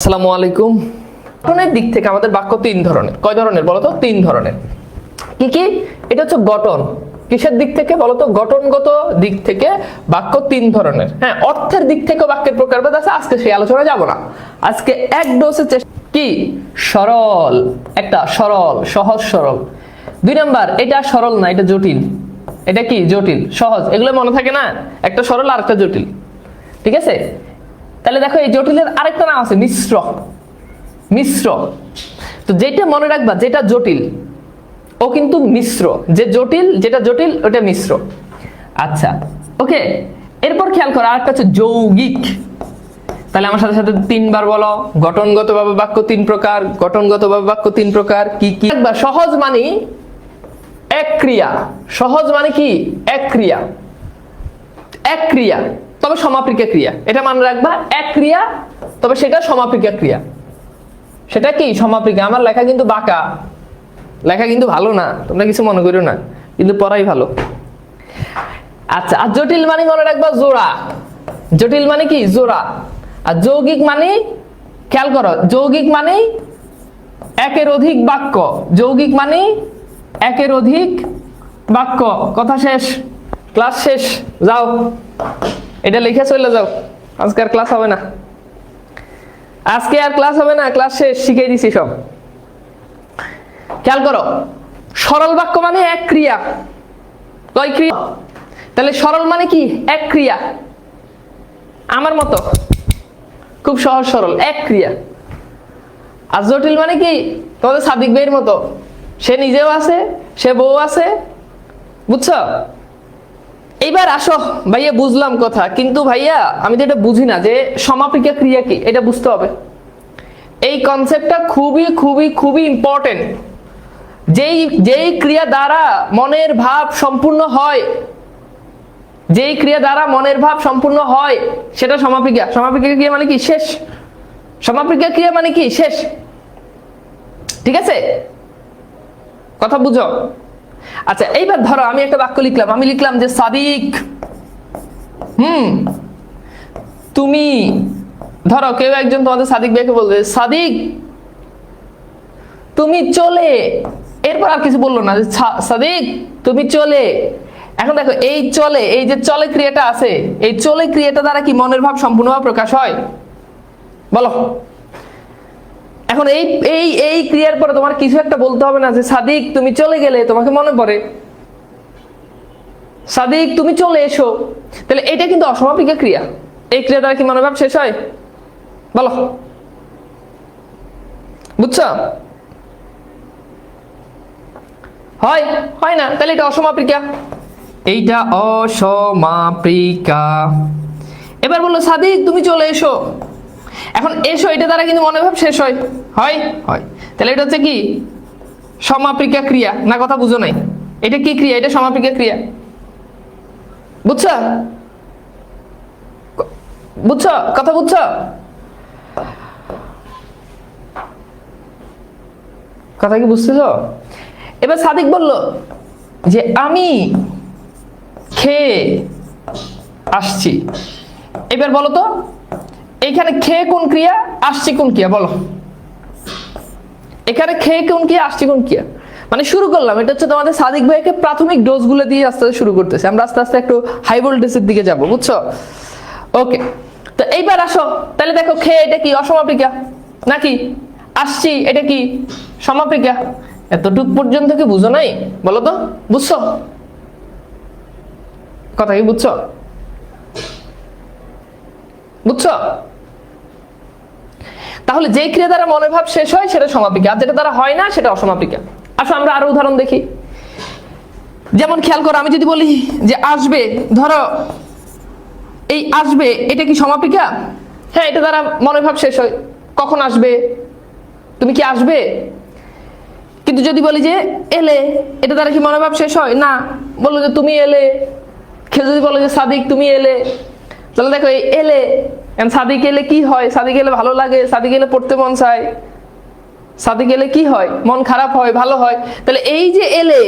আসসালামু আলাইকুম। গঠনের দিক থেকে আমাদের বাক্য তিন ধরনের। কয় ধরনের বলতো তিন ধরনের। কি কি? এটা হচ্ছে গঠন। কিসের দিক থেকে বলতো গঠনগত দিক থেকে বাক্য তিন ধরনের। হ্যাঁ অর্থের দিক থেকে বাক্যের আছে। আজকে সেই আলোচনা যাব না। আজকে এক ডোসে কি? সরল। একটা সরল, সহজ সরল। দুই নাম্বার, এটা সরল না, এটা জটিল। এটা কি? জটিল, সহজ। এগুলো মনে থাকে না? একটা সরল আর একটা জটিল। ঠিক আছে? তাহলে দেখো এই জটিলের আরেকটা নাম আছে মিশ্র। মিশ্র। তো যেটা মনে রাখবা, যেটা জটিল, ও কিন্তু মিশ্র। যে জটিল, যেটা জটিল, ওটা মিশ্র। আচ্ছা ওকে? এরপর খেয়াল করো, আরেকটা হচ্ছে যৌগিক। তাহলে আমার সাথে সাথে তিনবার বলো, গঠনগতভাবে বাক্য তিন প্রকার, গঠনগতভাবে বাক্য তিন প্রকার, কি কি? একবার সহজ মানে এক ক্রিয়া। সহজ মানে কি? এক ক্রিয়া। এক ক্রিয়া। তবে সমাপিকা ক্রিয়া। এটা মনে রাখবা এক ক্রিয়া, তবে সেটা সমাপিকা ক্রিয়া। সেটা কি? সমাপিকা আমার লেখা কিন্তু বাঁকা। লেখা কিন্তু ভালো না, তোমরা কিছু মনে করো না, কিন্তু পড়াই ভালো। আচ্ছা আর জটিল মানে মনে রাখবা জোড়া। জটিল মানে কি? জোড়া। আর যৌগিক মানে খেয়াল করো, যৌগিক মানে একের অধিক বাক্য। যৌগিক মানে একের অধিক বাক্য। কথা শেষ, ক্লাস শেষ, যাও। এটা লিখে চলে যাও। আজকে আর ক্লাস হবে না। আজকে আর ক্লাস হবে না ক্লাস শেষ শিখিয়ে দিছি সব। খেয়াল করো, সরল বাক্য মানে এক ক্রিয়া। কয় ক্রিয়া? তাহলে সরল মানে কি? এক ক্রিয়া। আমার মতো। খুব সহজ সরল, এক ক্রিয়া। আর জটিল মানে কি? তোমাদের সাদিক ভাইয়ের মতো। সে নিজেও আছে, সে বউ আছে। বুঝছ? এইবার আসো, ভাইয়া বুঝলাম কথা, কিন্তু ভাইয়া আমি তো এটা বুঝি না যে সমাপিকা ক্রিয়া কি, এটা বুঝতে হবে। এই কনসেপ্টটা খুবই খুবই খুবই ইম্পর্টেন্ট যেই যেই ক্রিয়া দ্বারা মনের ভাব সম্পূর্ণ হয়, যেই ক্রিয়া দ্বারা মনের ভাব সম্পূর্ণ হয়, সেটা সমাপিকা। সমাপিকা ক্রিয়া মানে কি? শেষ। সমাপিকা ক্রিয়া মানে কি? শেষ। ঠিক আছে? কথা বুঝো। আচ্ছা এইবার ধরো আমি একটা বাক্য লিখলাম। আমি লিখলাম যে, সাদিক, হুম, তুমি, ধরো কেউ একজন তোমাদের সাদিক ভাইকে বলবে, সাদিক, তুমি চলে, এরপর আর কিছু বলল না, যে সাদিক, তুমি চলে। এখন দেখো, এই চলে, এই যে চলে ক্রিয়াটা আছে, এই চলে ক্রিয়াটা দ্বারা কি মনের ভাব সম্পূর্ণভাবে প্রকাশ হয়? বলো। এখন এই এই এই ক্রিয়ার পরে তোমার কিছু একটা বলতে হবে না যে সাদিক তুমি চলে গেলে তোমাকে মনে পড়ে। সাদিক তুমি চলে এসো। তাহলে এটা কিন্তু অসমাপিকা ক্রিয়া। এই ক্রিয়া দ্বারা কি মনোভাব শেষ হয়? বলো। বুঝছ? হয় হয় না। তাহলে এটা অসমাপিকা এইটা অসমাপিকা এবার বলল সাদিক তুমি চলে এসো। এখন এসো এটা দ্বারা কিন্তু মনোভাব শেষ হয়। হয়? হয়। তাহলে এটা হচ্ছে কি? সমাপিকা ক্রিয়া। না, কথা বুঝো নাই। এটা কি ক্রিয়া? এটা সমাপিকা ক্রিয়া। বুঝছ? বুঝছ? কথা বুঝছ? কথা কি বুঝতেছ? এবার সাদিক বলল যে, আমি খেয়ে আসছি। এবার বলো তো এখানে খেয়ে কোন ক্রিয়া, আসছি কোন ক্রিয়া, বলো। এখানে খেয়ে কোন ক্রিয়া, আসছি কোন ক্রিয়া। মানে শুরু করলাম, এটা হচ্ছে তোমাদের সাদিক ভাইকে প্রাথমিক ডোজগুলো দিয়ে আস্তে আস্তে শুরু করতেছে। আমরা আস্তে আস্তে একটু হাই ভোল্টেজের দিকে যাব, বুঝছ? ওকে তো এইবার আসো, তাহলে দেখো খেয়ে এটা কি, অসমাপিকা? নাকি? আসছি, এটা কি, সমাপিকা? এতটুক পর্যন্ত কি বুঝো নাই? বলো তো, বুঝছ? কথা কি বুঝছ? বুঝছ? তাহলে যে ক্রিয়া দ্বারা মনের ভাব শেষ হয়, সেটা সমাপিকা। আর যেটা দ্বারা হয় না, সেটা অসমাপিকা। আসো, আমরা আরও উদাহরণ দেখি। যেমন খেয়াল করো, আমি যদি বলি যে আসবে, ধরো, এই আসবে, এটা কি সমাপিকা? হ্যাঁ এটা দ্বারা মনের ভাব শেষ হয়। কখন আসবে? তুমি কি আসবে? কিন্তু যদি বলি যে এলে, এটা দ্বারা কি মনোভাব শেষ হয়? না। বলল যে তুমি এলে। কেউ যদি বলো যে সাদিক, তুমি এলে। তাহলে দেখো, এই এলে সাদিক এলে কি হয়? সাদি গেলে ভালো লাগে, সাদিক গেলে পড়তে মন চায়। সাদি গেলে কি হয়? মন খারাপ হয়, ভালো হয়। তাহলে এই যে এলে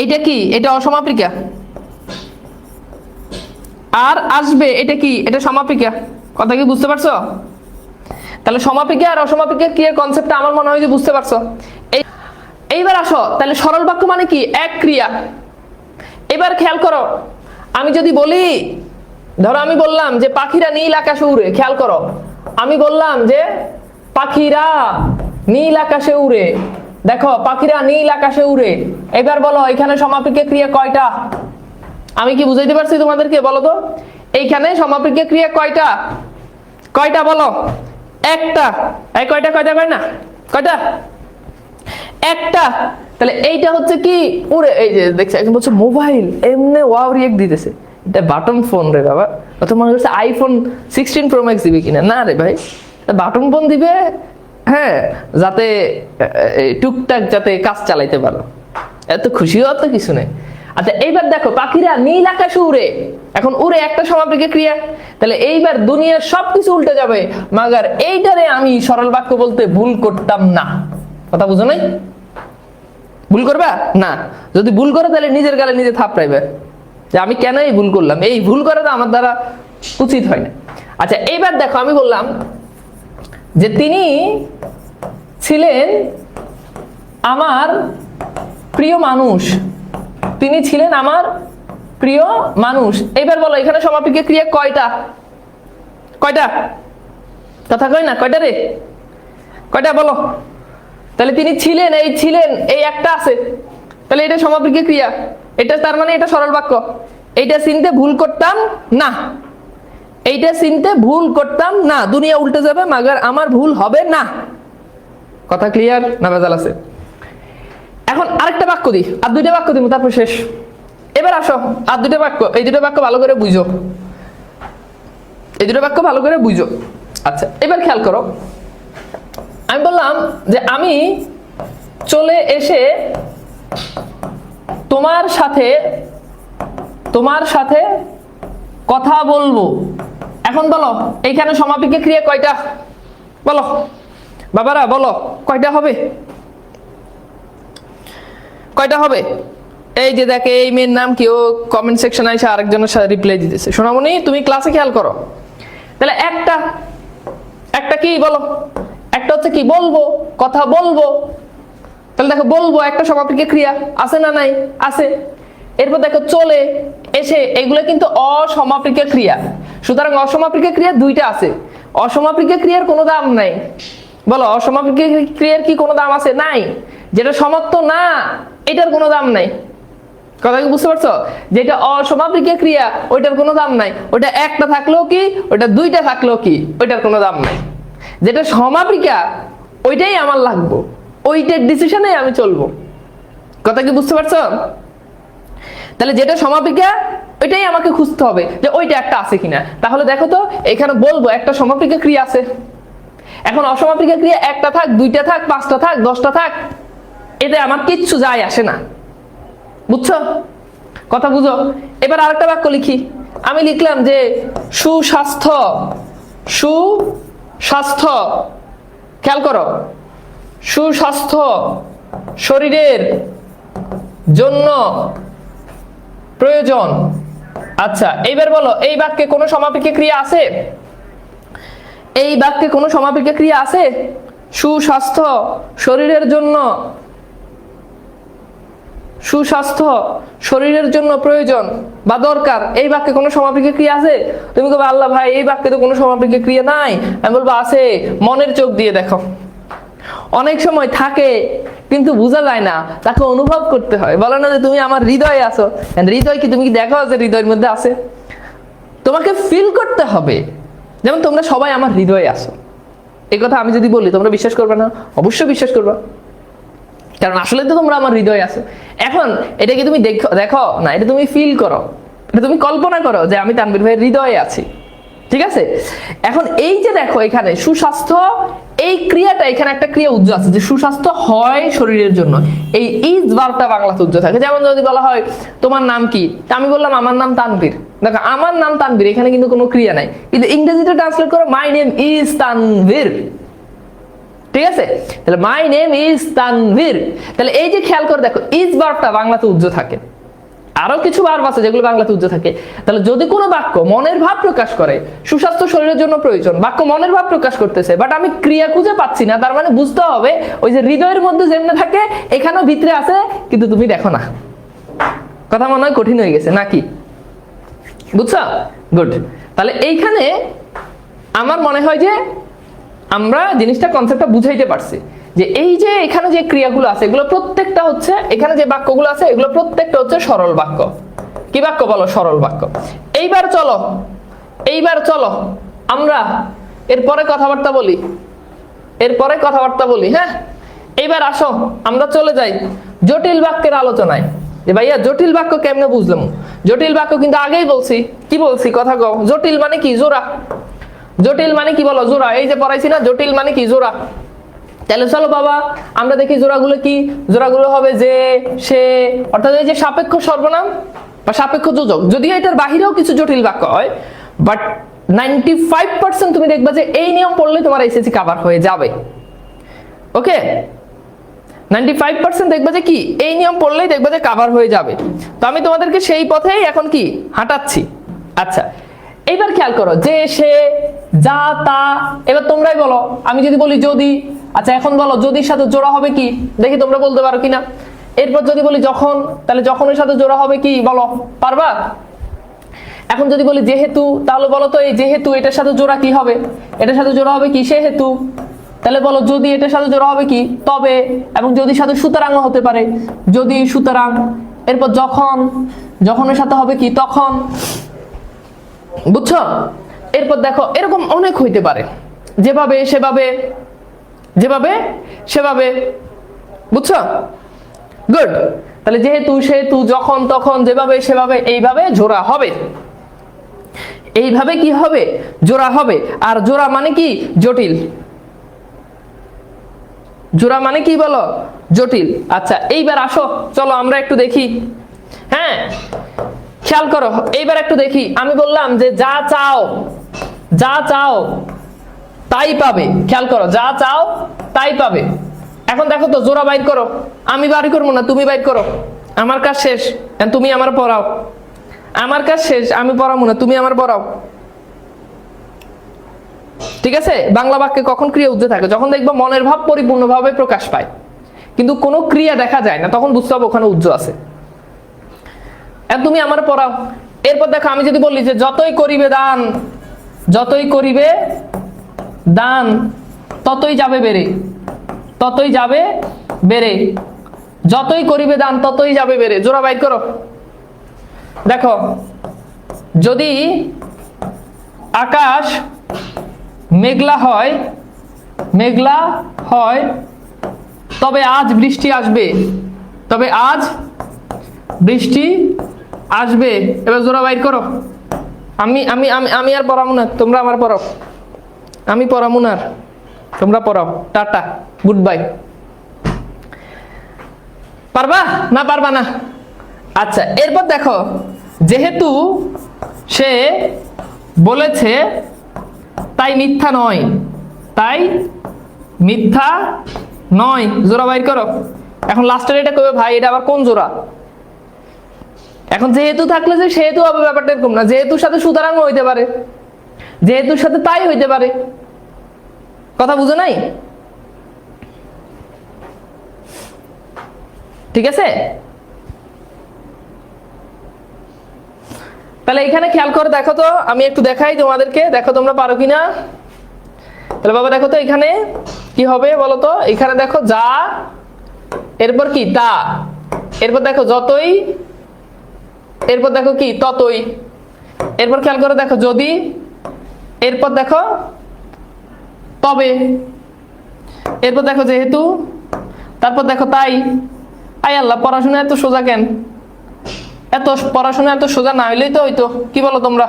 এইটা কি? এটা অসমাপিকা? আর আসবে, এটা কি? এটা সমাপিকা? কথা কি বুঝতে পারছ? তাহলে সমাপিকা আর অসমাপিকা ক্রিয়ার কনসেপ্টটা আমার মনে হয় যে বুঝতে পারছ। এই এইবার আসো। তাহলে সরল বাক্য মানে কি? এক ক্রিয়া। এবার খেয়াল করো। আমি যদি বলি ধরো আমি বললাম যে পাখিরা নীল আকাশে উড়ে, খেয়াল করো। আমি বললাম যে পাখিরা নীল আকাশে উড়ে। দেখো, পাখিরা নীল আকাশে উড়ে। এবার বলো, এখানে সমাপিকা ক্রিয়া কয়টা? আমি কি বুঝাইতে পারছি তোমাদেরকে, বলো তো? এইখানে সমাপিকা ক্রিয়া কয়টা? কয়টা বলো? একটা। এই কয়টা কয়টা কয় না? কয়টা? একটা। তাহলে এইটা হচ্ছে কি? উড়ে, এই যে দেখছে একজন বলছে মোবাইল। এমনি ওয়াও রিয়েক্ট দিতেছে। এটা বাটন ফোন রে বাবা। অত মনে আইফোন সিক্সটিন প্রো ম্যাক্স দিবে কিনা। না রে ভাই বাটন ফোন দিবে হ্যাঁ যাতে টুকটাক যাতে কাজ চালাইতে পারো। এত খুশি হওয়ার তো কিছু নেই। আচ্ছা এইবার দেখো, পাখিরা নীল আকাশে উড়ে। এখন উড়ে একটা সমাপিকা ক্রিয়া। তাহলে এইবার দুনিয়ার সবকিছু উল্টে যাবে। মাগার এইটারে আমি সরল বাক্য বলতে ভুল করতাম না। কথা বুঝো নাই? ভুল করবা? না। যদি ভুল করো, তাহলে নিজের গালে নিজে থাপড়াইবে। যে আমি কেন এই ভুল করলাম? এই ভুল করাটা আমার দ্বারা উচিত হয় না। আচ্ছা এইবার দেখো, আমি বললাম যে তিনি ছিলেন আমার প্রিয় মানুষ। তিনি ছিলেন আমার প্রিয় মানুষ। এইবার বলো, এখানে সমাপিকা ক্রিয়া কয়টা? কয়টা? কথা কয় না? কয়টা রে? কয়টা বলো? তাহলে তিনি ছিলেন, এই ছিলেন, এই একটা আছে। তাহলে এটা সমাপিকা ক্রিয়া। এটা তার মানে এটা সরল বাক্য। এইটা চিনতে ভুল করতাম, না। এইটা চিনতে ভুল করতাম, না। দুনিয়া উল্টে যাবে, মাগার আমার ভুল হবে, না। কথা ক্লিয়ার না ভেজাল আছে? এখন আরেকটা বাক্য দিই। আর দুইটা বাক্য দিব, তারপর শেষ। এবার আসো। আর দুটো বাক্য, এই দুটো বাক্য ভালো করে বুঝো। এই দুটো বাক্য ভালো করে বুঝো। আচ্ছা এবার খেয়াল করো। আমি বললাম যে আমি চলে এসে তোমার সাথে তোমার সাথে কথা বলব। এখন বলো, এইখানে সমাপিকা ক্রিয়া কয়টা? বলো। বাবারা, বলো, কয়টা হবে? কয়টা হবে? এই যে দেখে, এই মেয়ের নাম কেউ কমেন্ট সেকশনে এসে আরেকজনের সাথে রিপ্লাই দিতেছে। সোনামণি, তুমি ক্লাসে খেয়াল করো। তাহলে একটা একটা কি বলো? একটা হচ্ছে কি বলব, কথা বলব তাহলে দেখো, বলব একটা সমাপিকা ক্রিয়া, আছে না নাই? আছে। এরপর দেখো, চলে এসে এগুলো কিন্তু অসমাপিকা ক্রিয়া। সুতরাং অসমাপিকা ক্রিয়া দুইটা আছে। অসমাপিকা ক্রিয়ার কোনো দাম নাই। বলো অসমাপিকা ক্রিয়ার কি কোনো দাম আছে? নাই। যেটা সমাপ্ত না, এটার কোনো দাম নাই। কথা কি বুঝতে পারছ? যেটা অসমাপিকা ক্রিয়া, ওইটার কোনো দাম নাই। ওটা একটা থাকলেও কি ওটা দুইটা থাকলেও কি, ওইটার কোনো দাম নাই। যেটা সমাপিকা, ওইটাই আমার লাগবো। ওইটার ডিসিশনে আমি চলবো। কথা কি বুঝতে পারছ? তাহলে যেটা সমাপিকা, ওইটাই আমাকে খুঁজতে হবে যে ওইটা একটা আছে কিনা। তাহলে দেখো তো, এখানে বলব, একটা সমাপিকা ক্রিয়া আছে। এখন অসমাপিকা ক্রিয়া একটা থাক, দুইটা থাক, পাঁচটা থাক, দশটা থাক, এতে আমার কিচ্ছু যায় আসে না। বুঝছ? কথা বুঝো? এবার আরেকটা বাক্য লিখি। আমি লিখলাম যে, সুস্বাস্থ্য সুস্বাস্থ্য। খেয়াল করো সুস্বাস্থ্য, শরীরের জন্য প্রয়োজন। আচ্ছা এইবার বলো, এই বাক্যে কোনো সমাপিকা ক্রিয়া আছে? এই বাক্যে কোনো সমাপিকা ক্রিয়া আছে? সুস্বাস্থ্য, শরীরের জন্য সুস্বাস্থ্য, শরীরের জন্য প্রয়োজন বা দরকার, এই বাক্যে কোনো সমাপিকা ক্রিয়া আছে? তুমি কবে আল্লাহ ভাই, এই বাক্যে তো কোনো সমাপিকা ক্রিয়া নাই। আমি বলব, আছে। মনের চোখ দিয়ে দেখো। অনেক সময় থাকে, কিন্তু বোঝা যায় না, তাকে অনুভব করতে হয়। বলে না যে তুমি আমার হৃদয়ে And হৃদয় কি? তুমি কি দেখো যে হৃদয়ের মধ্যে আছে? তোমাকে ফিল করতে হবে। যেমন তোমরা সবাই আমার হৃদয়ে আসো এই কথা আমি যদি বলি, তোমরা বিশ্বাস করবে না? অবশ্যই বিশ্বাস করবে। কারণ আসলে তো তোমরা আমার হৃদয়ে আছো। এখন, এটা কি তুমি দেখো দেখো? না, এটা তুমি ফিল করো। এটা তুমি কল্পনা করো যে আমি তানবীর ভাইয়ের হৃদয়ে আছি। ঠিক আছে? এখন এই যে দেখো এখানে, সুস্বাস্থ্য এই ক্রিয়াটা এখানে একটা ক্রিয়া উজ্জ্ব আছে, যে সুস্বাস্থ্য হয় শরীরের জন্য। এই ইজ বারটা বাংলাতে উজ্জ্ব থাকে। যেমন যদি বলা হয়, তোমার নাম কি? আমি বললাম, আমার নাম তানভীর। দেখো, আমার নাম তানভীর। এখানে কিন্তু কোনো ক্রিয়া নাই। কিন্তু ইংরেজিতে ট্রান্সলেট করো মাই নেম ইজ তানভীর। ঠিক আছে? তাহলে মাই নেম ইজ তানভীর। তাহলে, এই যে খেয়াল করে দেখো, ইজ বারটা বাংলাতে উজ্জ্ব থাকে। আরও কিছু ভার্ব আছে যেগুলো বাংলাতে উজ্জ থাকে। তাহলে যদি কোনো বাক্য মনের ভাব প্রকাশ করে, সুস্বাস্থ্য শরীরের জন্য প্রয়োজন, বাক্য মনের ভাব প্রকাশ করতেছে বাট আমি ক্রিয়া খুঁজে পাচ্ছি না, তার মানে বুঝতে হবে ওই যে হৃদয়ের মধ্যে যেমন থাকে, এখানেও ভিতরে আছে, কিন্তু তুমি দেখো না। কথা মনে হয় কঠিন হয়ে গেছে, নাকি? বুঝছ? গুড তাহলে এইখানে আমার মনে হয় যে আমরা জিনিসটা কনসেপ্টটা বুঝাইতে পারছি। যে এই যে এখানে যে ক্রিয়াগুলো আছে, এগুলো প্রত্যেকটা হচ্ছে, এখানে যে বাক্যগুলো আছে, এগুলো প্রত্যেকটা হচ্ছে সরল বাক্য। কি বাক্য বলো? সরল বাক্য। এইবার চলো এইবার চলো, আমরা এরপরে কথাবার্তা বলি। এরপরে কথাবার্তা বলি হ্যাঁ? এইবার আসো, আমরা চলে যাই জটিল বাক্যের আলোচনায়। যে ভাইয়া, জটিল বাক্য কেমনে বুঝলাম? জটিল বাক্য কিন্তু আগেই বলছি। কি বলছি? কথা কও। জটিল মানে কি? জোড়া। জটিল মানে কি বলো? জোড়া। এই যে পড়াইছি না, জটিল মানে কি? জোড়া। তাহলে চলো বাবা, আমরা দেখি জোড়াগুলো কি? জোড়াগুলো হবে যে সে, অর্থাৎ এই যে সাপেক্ষ সর্বনাম বা সাপেক্ষ যোজক, যদিও এটার বাহিরেও কিছু জটিল বাক্য হয় বাট নাইনটি ফাইভ পার্সেন্ট তুমি দেখবা যে এই নিয়ম পড়লে তোমার এসএসসি কাভার হয়ে যাবে। ওকে? নাইনটি ফাইভ পার্সেন্ট দেখবে যে কি? এই নিয়ম পড়লেই দেখবে যে কাভার হয়ে যাবে। তো আমি তোমাদেরকে সেই পথেই এখন কি? হাঁটাচ্ছি। আচ্ছা এইবার খেয়াল করো যে সে, যা, তা, এবার তোমরাই বলো। আমি যদি বলি যদি আচ্ছা এখন বলো যদির সাথে জোড়া হবে কি? দেখি তোমরা বলতে পারো কিনা। এরপর যদি বলি যখন, তাহলে যখনের সাথে জোড়া হবে কি? বলো, পারবা? এখন যদি বলি যেহেতু, তাহলে বলো তো এই যেহেতু এটার সাথে জোড়া কি হবে? এটার সাথে জোড়া হবে কি সেহেতু? তাহলে বলো, যদি এটার সাথে জোড়া হবে কি? তবে, এবং যদি সাথে সুতরাং হতে পারে, যদি সুতরাং, এরপর যখন যখনের সাথে হবে কি? তখন। বুঝছ? এরপর দেখো, এরকম অনেক হইতে পারে। যেভাবে, সেভাবে যেভাবে, সেভাবে। বুঝছ? গুড তাহলে যেহেতু, সেহেতু, যখন, তখন, যেভাবে, সেভাবে, এইভাবে জোড়া হবে। এইভাবে কি হবে? জোড়া হবে। আর জোড়া মানে কি? জটিল। জোড়া মানে কি বলো? জটিল। আচ্ছা এইবার আসো। চলো, আমরা একটু দেখি। হ্যাঁ খেয়াল করো। এইবার একটু দেখি। আমি বললাম যে যা চাও যা চাও তাই পাবে, খেয়াল করো, যা চাও তাই পাবে। এখন দেখো তো, জোড়া বাইর করো। আমি বাড়ি করব না, তুমি বাইর করো। আমার কাজ শেষ তুমি আমার পড়াও। আমার কাজ শেষ, আমি পড়াবো না, তুমি আমার পড়াও। ঠিক আছে? বাংলা বাক্যে কখন ক্রিয়া উজ্জ্ব থাকে? যখন দেখব মনের ভাব পরিপূর্ণভাবে প্রকাশ পায়। কিন্তু কোনো ক্রিয়া দেখা যায় না, তখন বুঝতে হবে ওখানে উজ্জ্ব আছে। তুমি আমার পড়াও। এরপর দেখো, আমি যদি বলি যে, যতই করিবে দান, যতই করিবে দান ততই যাবে বেড়ে, ততই যাবে বেড়ে। যতই করিবে দান, ততই যাবে বেড়ে। জোড়া বাইর করো। দেখো, যদি আকাশ মেঘলা হয় মেঘলা হয়, তবে আজ বৃষ্টি আসবে। তবে আজ বৃষ্টি আসবে। এবার জোড়া বাইর করো। আমি আমি আমি আর পড়াবো না, তোমরা আমার পড়াও। আমি পড়াবো না তোমরা পড়াও। টাটা। গুড বাই পারবা? না পারবা না। আচ্ছা এরপর দেখো, যেহেতু সে বলেছে, তাই মিথ্যা নয়। তাই মিথ্যা নয়। জোড়া বাইর করো। এখন লাস্টের এটা কবে ভাই, এটা আবার কোন জোড়া? এখন যেহেতু থাকলে যে সেহেতু হবে ব্যাপারটা এরকম না। যেহেতু সাথে সুতরাং হইতে পারে। যেহেতুর সাথে তাই হইতে পারে। কথা বুঝো নাই? ঠিক আছে? তাহলে এখানে খেয়াল করে দেখো তো, আমি একটু দেখাই তোমাদেরকে। দেখো তোমরা পারো কিনা? তাহলে বাবা দেখো তো এখানে কি হবে বলো তো? এখানে দেখো যা, এরপর কি? তা। এরপর দেখো যতই, এরপর দেখো কি? ততই। এরপর খেয়াল করে দেখো যদি এরপর দেখো, তবে। এরপর দেখো যেহেতু, তারপর দেখো তাই। আই আল্লাহ, পড়াশোনা এত সোজা কেন? এত পড়াশোনা এত সোজা না হইলেই তো হইতো, কি বলো তোমরা?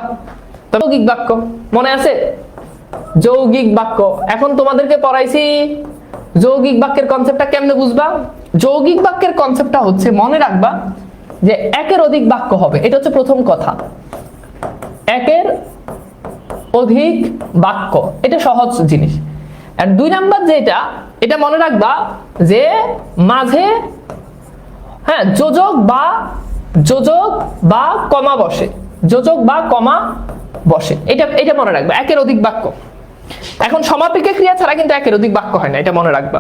যৌগিক বাক্য, মনে আছে? যৌগিক বাক্য। এখন তোমাদেরকে পড়াইছি, যৌগিক বাক্যের কনসেপ্টটা কেমনে বুঝবা? যৌগিক বাক্যের কনসেপ্টটা হচ্ছে, মনে রাখবা যে একের অধিক বাক্য হবে। এটা হচ্ছে প্রথম কথা। একের অধিক বাক্য, এটা সহজ জিনিস। আর দুই নাম্বার যেটা এটা মনে রাখবা যে মাঝে হ্যাঁ যোজক বা যোজক বা কমা বসে, যোজক বা কমা বসে, এটা এটা মনে রাখবে, একের অধিক বাক্য। এখন সমাপিকা ক্রিয়া ছাড়া কিন্তু একের অধিক বাক্য হয় না, এটা মনে রাখবা।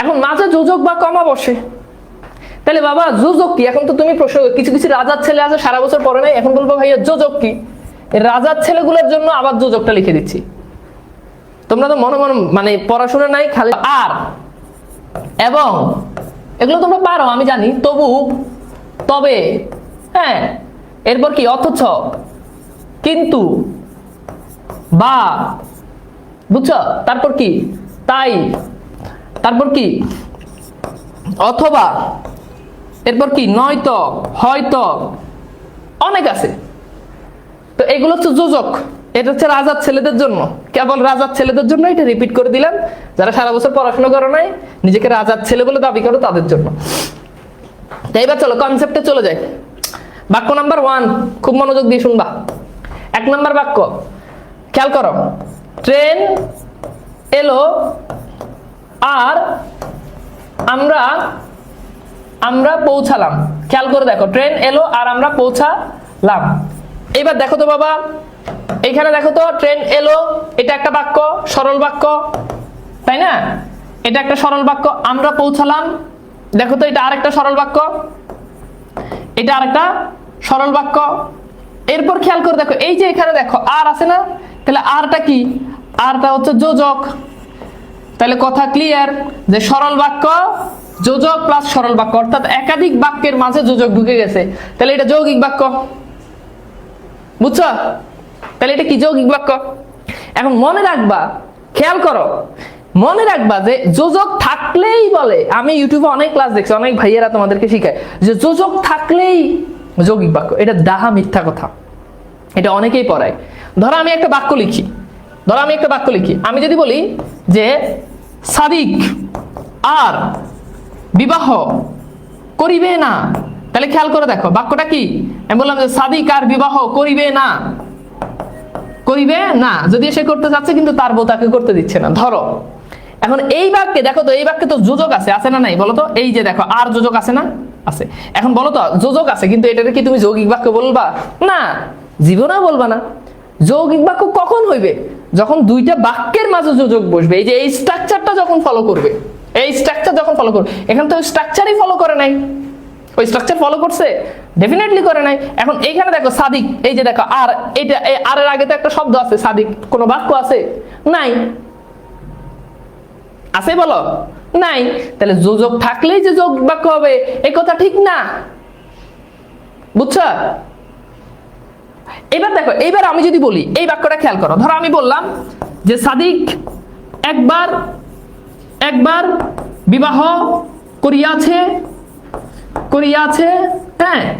এখন মাঝে যোজক বা কমা বসে, তাহলে বাবা, যোজক কি? এখন তো তুমি প্রশ্ন, কিছু কিছু রাজার ছেলে আছে, সারা বছর পরে নাই, এখন বলব ভাইয়া, যোজক কি? রাজার ছেলেগুলোর জন্য আবার যোজকটা লিখে দিচ্ছি। তোমরা তো মনে মনে মানে পড়াশোনা নাই, খালি আর। এবং এগুলো তোমরা পারো, আমি জানি, তবু তবে হ্যাঁ এরপর কি, অথচ কিন্তু বা, বুঝছ? তারপর কি? তাই, তারপর কি? অথবা, এরপর কি? নয়তো, হয়তো, অনেক আছে। তো এগুলো হচ্ছে যোজক। এটা হচ্ছে রাজার ছেলেদের জন্য। কেবল রাজার ছেলেদের জন্য এটা রিপিট করে দিলাম যারা সারা বছর পড়াশোনা করো নাই, নিজেকে রাজার ছেলে বলে দাবি করো তাদের জন্য। তো চলো কনসেপ্টে চলে যাই। বাক্য নাম্বার ওয়ান খুব মনোযোগ দিয়ে শুনবা। এক নাম্বার বাক্য। খেয়াল করো। ট্রেন এলো, আর আমরা আমরা পৌঁছালাম। খেয়াল করে দেখো, ট্রেন এলো, আর আমরা পৌঁছালাম। এবার দেখো তো বাবা এখানে দেখো তো ট্রেন এলো, এটা একটা বাক্য, সরল বাক্য, তাই না? এটা একটা সরল বাক্য, আমরা পৌঁছালাম। দেখো তো, এটা আরেকটা সরল বাক্য। এটা আরেকটা সরল বাক্য। এরপর খেয়াল করে দেখো, এই যে এখানে দেখো, আর আছে না? তাহলে আরটা কি? আরটা হচ্ছে যোজক। তাহলে কথা ক্লিয়ার যে সরল বাক্য, যোজক প্লাস সরল বাক্য, অর্থাৎ একাধিক বাক্যের মাঝে যোজক ঢুকে গেছে। তাহলে এটা যৌগিক বাক্য। বুঝছ? তাহলে এটা কি যৌগিক বাক্য? এখন মনে রাখবা, খেয়াল করো, মনে রাখবা যে যোজক থাকলেই বলে। আমি ইউটিউবে অনেক ক্লাস দেখছি, অনেক ভাইয়েরা তোমাদেরকে শিখায় যে যোজক থাকলেই যৌগিক বাক্য। এটা দাহা মিথ্যা কথা। এটা অনেকেই পড়ায়। ধরো আমি একটা বাক্য লিখি। ধরো আমি একটা বাক্য লিখি। আমি যদি বলি যে সাদিক, আর, বিবাহ করিবে না, তাহলে খেয়াল করে দেখো, বাক্যটা কি? আমি বললাম যে সাদিক আর বিবাহ করিবে না। করিবে না। যদি সে করতে চাচ্ছে কিন্তু তার বউ তাকে করতে দিচ্ছে না। ধরো, এখন এই বাক্যে, দেখো তো, এই বাক্যে তো যোজক আছে আছে না নাই? বলো তো, এই যে দেখো, আর যোজক আছে না? আছে। এখন বলো তো যোজক আছে, কিন্তু এটাকে কি তুমি যৌগিক বাক্য বলবা? না জীবনে বলবা না। যৌগিক বাক্য কখন হইবে? যখন দুইটা বাক্যের মাঝে যোজক বসবে। এই যে এই স্ট্রাকচারটা যখন ফলো করবে, এই স্ট্রাকচার যখন ফলো করবে, এখানে তো স্ট্রাকচারই ফলো করে নাই। ওই স্ট্রাকচার ফলো করছে? ডেফিনেটলি করে নাই। এখন এইখানে দেখো সাদিক, এই যে দেখো আর এটা আর এর আগে তো একটা শব্দ আছে, সাদিক। কোনো বাক্য আছে? নাই। আছে বলো? নাই। তাহলে যোজক থাকলেই যে যোগ বাক্য হবে এই কথা ঠিক না? বুঝছ? এবার দেখো এইবার আমি যদি বলি, এই বাক্যটা খেয়াল করো। ধরো আমি বললাম যে সাদিক একবার একবার বিবাহ করিয়াছে করিয়াছে হ্যাঁ।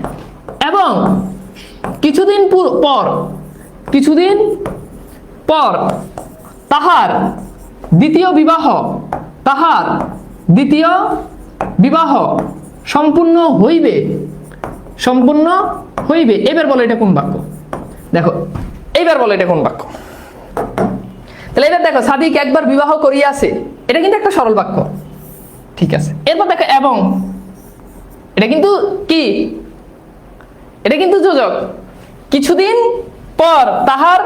এবং কিছুদিন পর কিছুদিন পর তাহার দ্বিতীয় বিবাহ, তাহার দ্বিতীয় বিবাহ সম্পূর্ণ হইবে সম্পূর্ণ হইবে। এবার বলো এটা কোন বাক্য? দেখো এইবার বলো এটা কোন বাক্য? তাহলে এবার দেখো, সাদিক একবার বিবাহ করিয়াছে। এটা কিন্তু একটা সরল বাক্য। ঠিক আছে। এরপর দেখো, এবং এটা কিন্তু কি? এটা কিন্তু যোজক। কিছুদিন পর তাহার,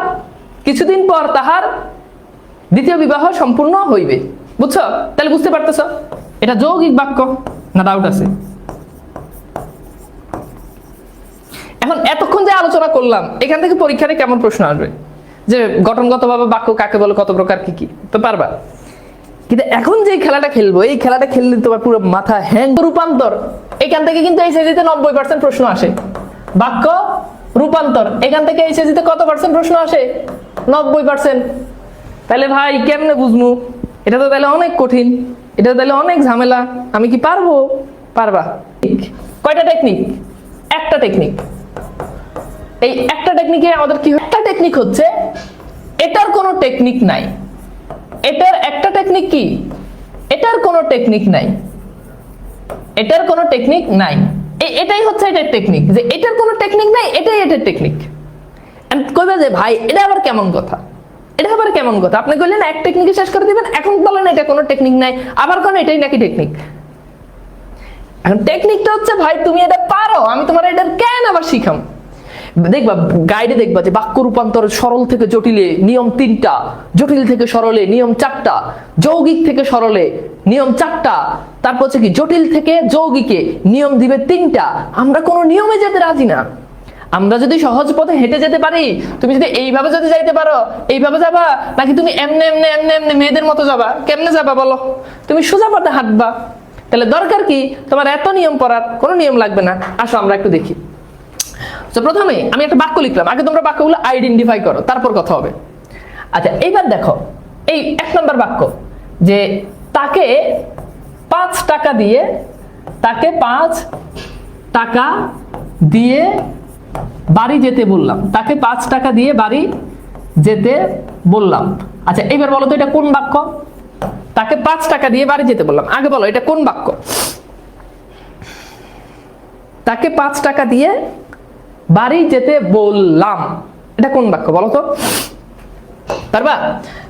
কিছুদিন পর তাহার দ্বিতীয় বিবাহ সম্পূর্ণ হইবে। বুঝছ? তাহলে বুঝতে পারতেছ? এটা যৌগিক বাক্য, না ডাউট আছে? এখন এতক্ষণ যে আলোচনা করলাম, এখান থেকে পরীক্ষাতে কেমন প্রশ্ন আসবে? যে গঠনগতভাবে বাক্য কাকে বলে, কত প্রকার, কি কি? তো পারবা? কিন্তু এখন যে খেলাটা খেলব, এই খেলাটা খেললে তোমার পুরো মাথা হ্যাং। রূপান্তর, এখান থেকে কিন্তু এই সিরিজে নব্বই পার্সেন্ট প্রশ্ন আসে। বাক্য, রূপান্তর, এখান থেকে এই সিরিজে কত পার্সেন্ট প্রশ্ন আসে? নব্বই পার্সেন্ট তাহলে ভাই, কেমনে বুঝমু? এটা তো তাহলে অনেক কঠিন। এটা তাহলে অনেক ঝামেলা। আমি কি পারব? পারবা। কয়টা টেকনিক একটা টেকনিক এই একটা টেকনিকে আমাদের কি একটা টেকনিক হচ্ছে, এটার কোনো টেকনিক নাই। এটার একটা টেকনিক কি? এটার কোনো টেকনিক নাই। এটার কোনো টেকনিক নাই। এটাই হচ্ছে এটার টেকনিক যে এটার কোনো টেকনিক নাই, এটাই এটার টেকনিক কইবে যে, ভাই, এটা আবার কেমন কথা? এটা আবার কেমন কথা? আপনি কইলেন, এক টেকনিকে শেষ করে দিবেন, এখন বলেন এটা কোনো টেকনিক নাই, আবার কোন এটাই নাকি টেকনিক এখন টেকনিকটা হচ্ছে, ভাই, তুমি এটা পারো, আমি তোমার এটা কেন আবার শিখাম? দেখবা গাইডে দেখবা যে বাক্য রূপান্তর সরল থেকে জটিলে, নিয়ম তিনটা। জটিল থেকে সরলে নিয়ম চারটা, যৌগিক থেকে সরলে নিয়ম চারটা। তারপর হচ্ছে কি, জটিল থেকে যৌগিকে নিয়ম দিবে তিনটা। আমরা কোনো নিয়মে যেতে রাজি না। আমরা যদি সহজ পথে হেঁটে যেতে পারি, তুমি যদি এইভাবে যদি যাইতে পারো, এইভাবে যাবা? নাকি তুমি এমনে এমনে এমনে এমনে মেয়েদের মতো যাবা? কেমনে যাবা বলো? তুমি সোজা পথে হাঁটবা। তাহলে দরকার কি? তোমার এত নিয়ম পড়ার কোনো নিয়ম লাগবে না। আসো, আমরা একটু দেখি। তো প্রথমে আমি একটা বাক্য লিখলাম। আগে তোমরা বাক্যগুলো আইডেন্টিফাই করো, তারপর কথা হবে। আচ্ছা এইবার দেখো, এই এক নম্বর বাক্য, যে তাকে পাঁচ টাকা দিয়ে, তাকে পাঁচ টাকা দিয়ে বাড়ি যেতে বললাম। তাকে পাঁচ টাকা দিয়ে বাড়ি যেতে বললাম। আচ্ছা এবার বলো তো, এটা কোন বাক্য? তাকে পাঁচ টাকা দিয়ে বাড়ি যেতে বললাম। আগে বলো, এটা কোন বাক্য? তাকে পাঁচ টাকা দিয়ে বাড়ি যেতে বললাম। এটা কোন বাক্য বলো তো? পারবা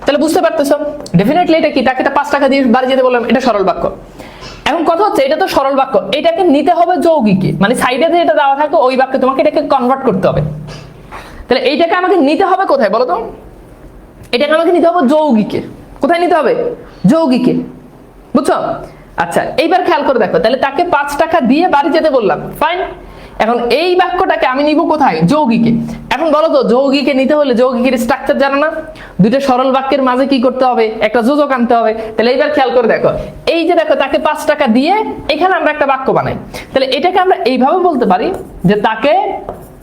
তাহলে বুঝতে পারতেছো ডেফিনেটলি এটা কি? তাকে পাঁচ টাকা দিয়ে বাড়ি যেতে বললাম, এটা সরল বাক্য। এখন কথা হচ্ছে, এটা তো সরল বাক্য, এটাকে নিতে হবে যৌগিকে। মানে সাইডে যে এটা দেওয়া থাকে ওই বাক্যে তোমাকে এটাকে কনভার্ট করতে হবে। তাহলে এইটাকে আমাকে নিতে হবে কোথায় বলো তো? এটাকে আমাকে নিতে হবে যৌগিকে। কোথায় নিতে হবে? যৌগিকে। বুঝছ? আচ্ছা এইবার খেয়াল করে দেখো, তাহলে তাকে পাঁচ টাকা দিয়ে বাড়ি যেতে বললাম ফাইন এখন এই বাক্যটাকে আমি নিব কোথায়? যৌগিকে। এখন বলো তো যৌগিকে নিতে হলে যৌগিকের স্ট্রাকচার জানো না? দুইটা সরল বাক্যের মাঝে কি করতে হবে? একটা যোজক আনতে হবে। তাহলে এইবার খেয়াল করে দেখো। এই যে দেখো, তাকে পাঁচ টাকা দিয়ে এখানে আমরা একটা বাক্য বানাই। তাহলে এটাকে আমরা এইভাবে বলতে পারি যে তাকে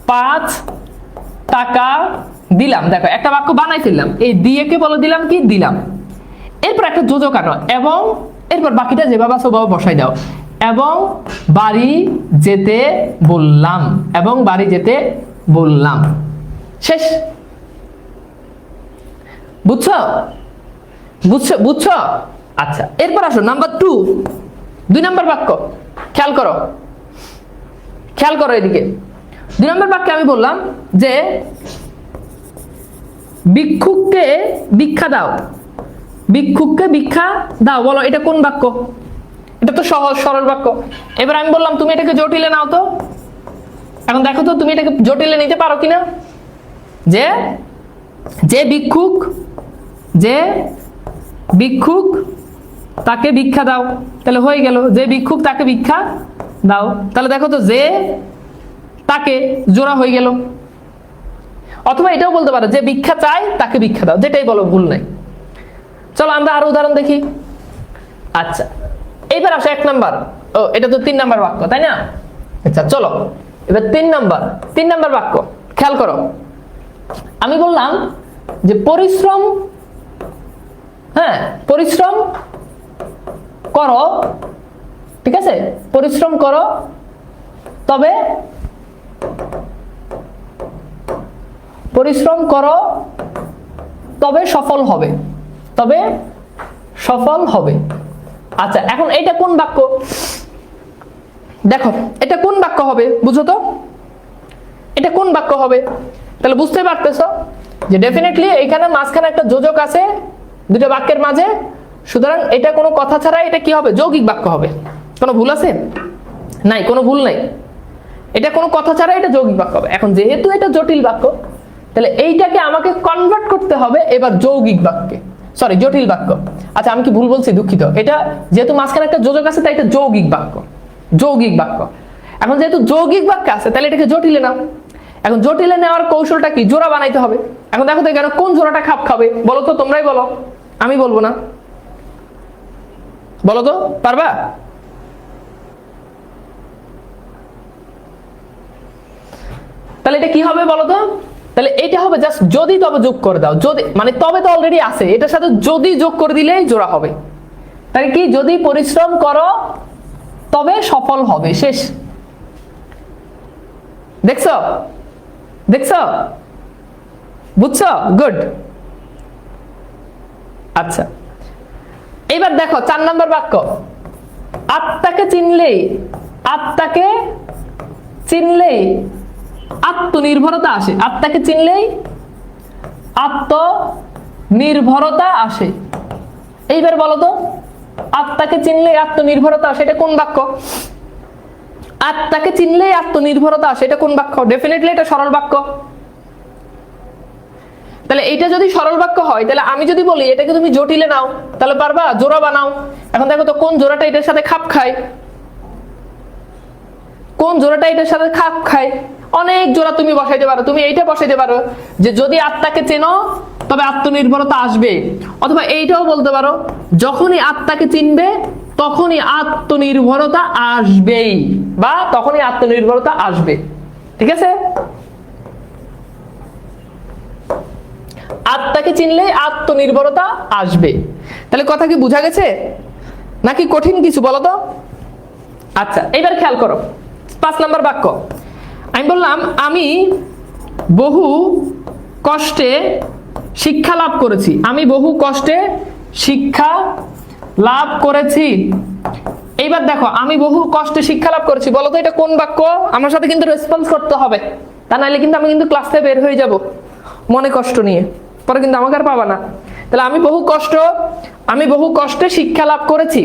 পাঁচ টাকা দিলাম। দেখো, একটা বাক্য বানাই ফেললাম। এই দিয়েকে বলে, দিলাম কি? দিলাম। এরপর একটা যোজক আনো এবং এরপর বাকিটা যেভাবে আছে বসাই দাও। এবং বাড়ি যেতে বললাম, এবং বাড়ি যেতে বললাম। শেষ। বুঝছ? বুঝছ? বুঝছ? আচ্ছা এরপর আসো, নাম্বার টু দুই নাম্বার বাক্য, খেয়াল করো। খেয়াল করো এদিকে। দুই নম্বর বাক্যে আমি বললাম যে, ভিক্ষুককে ভিক্ষা দাও। ভিক্ষুককে ভিক্ষা দাও, বলো, এটা কোন বাক্য? এটা তো সহজ, সরল বাক্য। এবার আমি বললাম, তুমি এটাকে জটিলে নাও তো। এখন দেখো তো, তুমি এটাকে জটিলে নিতে পারো কিনা? যে যে ভিক্ষুক যে ভিক্ষুক তাকে ভিক্ষা দাও। তাহলে হয়ে গেল, যে ভিক্ষুক তাকে ভিক্ষা দাও। তাহলে দেখো তো, যে তাকে জোড়া হয়ে গেল। অথবা এটাও বলতে পারো, যে ভিক্ষা চাই তাকে ভিক্ষা দাও, যেটাই বলো, ভুল নাই। চলো আমরা আরও উদাহরণ দেখি। আচ্ছা এইবার আসো এক নাম্বার। ও এটা তো তিন নাম্বার বাক্য তাই না? আচ্ছা চলো এবার তিন নাম্বার তিন নাম্বার বাক্য খেয়াল করো। আমি বললাম যে পরিশ্রম হ্যাঁ পরিশ্রম করো ঠিক আছে? পরিশ্রম করো তবে পরিশ্রম করো তবে সফল হবে তবে সফল হবে। আচ্ছা এখন এটা কোন বাক্য? দেখো, এটা কোন বাক্য হবে, বুঝো তো? এটা কোন বাক্য হবে? তাহলে বুঝতে পারতেছো যে ডেফিনেটলি এখানে মাঝখানে একটা যোজক আছে, দুটো বাক্যের মাঝে। সুতরাং এটা কোনো কথা ছাড়া এটা কি হবে? যৌগিক বাক্য হবে। কোনো ভুল আছে? নাই, কোনো ভুল নাই। এটা কোনো কথা ছাড়া এটা যৌগিক বাক্য হবে। এখন যেহেতু এটা জটিল বাক্য, তাহলে এইটাকে আমাকে কনভার্ট করতে হবে এবার যৌগিক বাক্যে। সরি জটিল বাক্য। আচ্ছা আমি কি ভুল বলছি? দুঃখিত। এটা যেহেতু মাঝখানে একটা যোজক আছে, তাই এটা যৌগিক বাক্য। যৌগিক বাক্য। এখন যেহেতু যৌগিক বাক্য আছে, তাহলে এটাকে জটিলে নাও। এখন জটিলে নেওয়ার কৌশলটা কি? জোড়া বানাইতে হবে। এখন দেখো তো এখানে কোন জোড়াটা খাপ খাবে? বলো তো, তোমরাই বলো। আমি বলব না। বলো তো, পারবা? তাহলে এটা কি হবে বলো তো? তাহলে এটা হবে জাস্ট যদি তবে যোগ করে দাও, যদি মানে তবে তো অলরেডি আছে, এটার সাথে যদি যোগ করে দিলেই জোড়া হবে। তাহলে কি, যদি পরিশ্রম করো, তবে সফল হবে, শেষ। দেখছ? দেখছ? বুঝছ? গুড আচ্ছা। এবার দেখো, চার নম্বর বাক্য। আত্মাকে চিনলেই আত্মাকে চিনলেই আত্মনির্ভরতা আসে। আত্মাকে চিনলেই আত্মনির্ভরতা আসে। এইবার বলো তো, আত্মাকে চিনলেই আত্মনির্ভরতা আসে, এটা কোন বাক্য? আত্মাকে চিনলেই আত্মনির্ভরতা আসে, এটা কোন বাক্য? ডেফিনেটলি এটা সরল বাক্য। তাহলে এটা যদি সরল বাক্য হয়, তাহলে আমি যদি বলি, এটাকে তুমি জটিলে নাও, তাহলে পারবা, জোড়া বানাও। এখন দেখো তো, কোন জোড়াটা এটার সাথে খাপ খায়? কোন জোড়াটা এটার সাথে খাপ খায়? অনেক জোড়া তুমি বসাইতে পারো, তুমি এইটা বসাইতে পারো যে যদি আত্মাকে চেনো, তবে আত্মনির্ভরতা আসবে। অথবা এইটাও বলতে পারো, যখনই আত্মাকে চিনবে, তখনই আত্মনির্ভরতা আসবেই, বা তখনই আত্মনির্ভরতা আসবে। ঠিক আছে? আত্মাকে চিনলে আত্মনির্ভরতা আসবে। তাহলে কথা কি বোঝা গেছে? নাকি কঠিন কিছু বলো তো? আচ্ছা এবার খেয়াল করো। পাঁচ নাম্বার বাক্য। আমি বললাম, আমি বহু কষ্টে শিক্ষা লাভ করেছি। আমি বহু কষ্টে শিক্ষা লাভ করেছি। এইবার দেখো, আমি বহু কষ্টে শিক্ষা লাভ করেছি। বলো তো, এটা কোন বাক্য? আমার সাথে কিন্তু রেসপন্স করতে হবে। তা নাহলে কিন্তু আমি কিন্তু ক্লাস থেকে বের হয়ে যাব, মনে কষ্ট নিয়ে। পরে কিন্তু আমাকে আর পাবা না। তাহলে আমি বহু কষ্ট, আমি বহু কষ্টে শিক্ষা লাভ করেছি।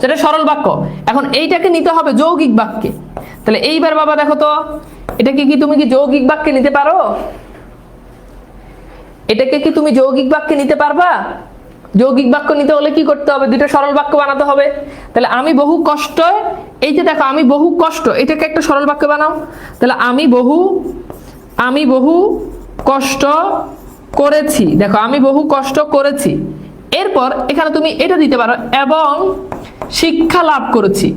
সেটা সরল বাক্য। এখন এইটাকে নিতে হবে যৌগিক বাক্যে। তাহলে এইবার বাবা দেখো তো, এটাকে কি তুমি কি যৌগিক বাক্যে নিতে পারো? এটাকে কি তুমি যৌগিক বাক্যে নিতে পারবা? যৌগিক বাক্য নিতে হলে কি করতে হবে? দুটো সরল বাক্য বানাতে হবে। তাহলে আমি বহু কষ্ট এই যে দেখো, আমি বহু কষ্ট, এটাকে একটা সরল বাক্য বানাও। তাহলে আমি বহু আমি বহু কষ্ট করেছি। দেখো, আমি বহু কষ্ট করেছি। এরপর এখানে তুমি এটা দিতে পারো, এবং শিক্ষা লাভ করেছি।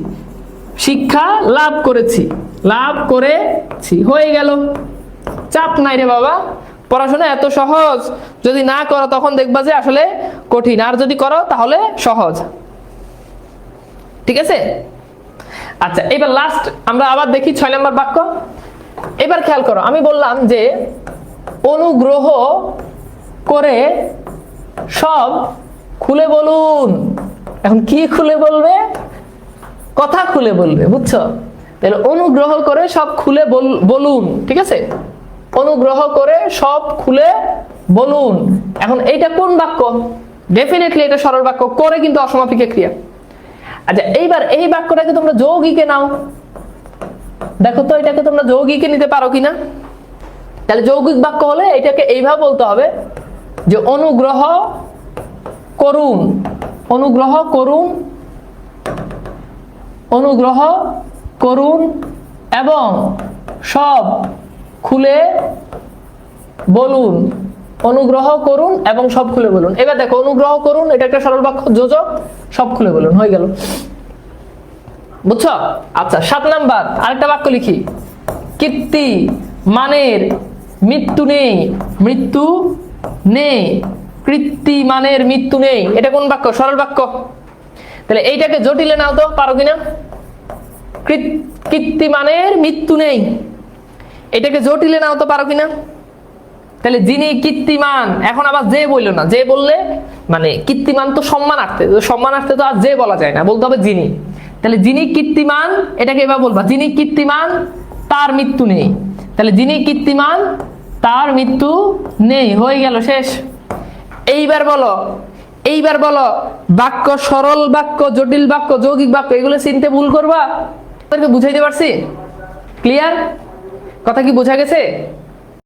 শিক্ষা লাভ করেছি লাভ করেছি। হয়ে গেল। চাপ নাই রে বাবা। পড়াশোনা এত সহজ, যদি না করো তখন দেখবা যে আসলে কঠিন। আর যদি করো তাহলে সহজ। ঠিক আছে? আচ্ছা এবার লাস্ট আমরা আবার দেখি ছয় নম্বর বাক্য। এবার খেয়াল করো, আমি বললাম যে অনুগ্রহ করে সব খুলে বলুন। এখন কি খুলে বলবে? কথা খুলে বলবে, বুঝছ? তাহলে অনুগ্রহ করে সব খুলে বলুন, ঠিক আছে? অনুগ্রহ করে সব খুলে বলুন। এখন এইটা কোন বাক্য? ডেফিনেটলি এটা সরল বাক্য, করে কিন্তু অসমাপিক ক্রিয়া। আচ্ছা এইবার এই বাক্যটাকে তোমরা যৌগিকে নাও। দেখো তো, এটাকে তোমরা যৌগিকে নিতে পারো কিনা? তাহলে যৌগিক বাক্য হলে এটাকে এইভাবে বলতে হবে যে অনুগ্রহ করুন। অনুগ্রহ করুন অনুগ্রহ করুন এবং সব খুলে বলুন। অনুগ্রহ করুন এবং সব খুলে বলুন। এবার দেখো, অনুগ্রহ করুন, এটা একটা সরল বাক্য, যোজক, সব খুলে বলুন, হয়ে গেল। বুঝছ? আচ্ছা সাত নাম্বার, আরেকটা বাক্য লিখি। কীর্তি মানের মৃত্যু নেই মৃত্যু নেই। কৃত্তি মানের মৃত্যু নেই। এটা কোন বাক্য? সরল বাক্য। তাহলে এইটাকে জটিলে নাও তো, পারো কিনা? কৃত- কীর্তিমানের মৃত্যু নেই। এটাকে জটিলে নাও তো পারো কিনা? তাহলে যিনি কীর্তিমান, এখন আবার যে বলল না, যে বললে মানে কীর্তিমান তো সম্মানার্থে তো সম্মানার্থে তো আর যে বলা যায় না, বলতে হবে যিনি। তাহলে যিনি কীর্তিমান, এটাকে এবার বলবা, যিনি কীর্তিমান, তার মৃত্যু নেই। তাহলে যিনি কীর্তিমান, তার মৃত্যু নেই, হয়ে গেল, শেষ। এইবার বলো এইবার বলো, বাক্য সরল বাক্য, জটিল বাক্য, যৌগিক বাক্য, এগুলো চিনতে ভুল করবা? তাদেরকে বুঝাইতে পারছি? ক্লিয়ার কথা কি বোঝা গেছে?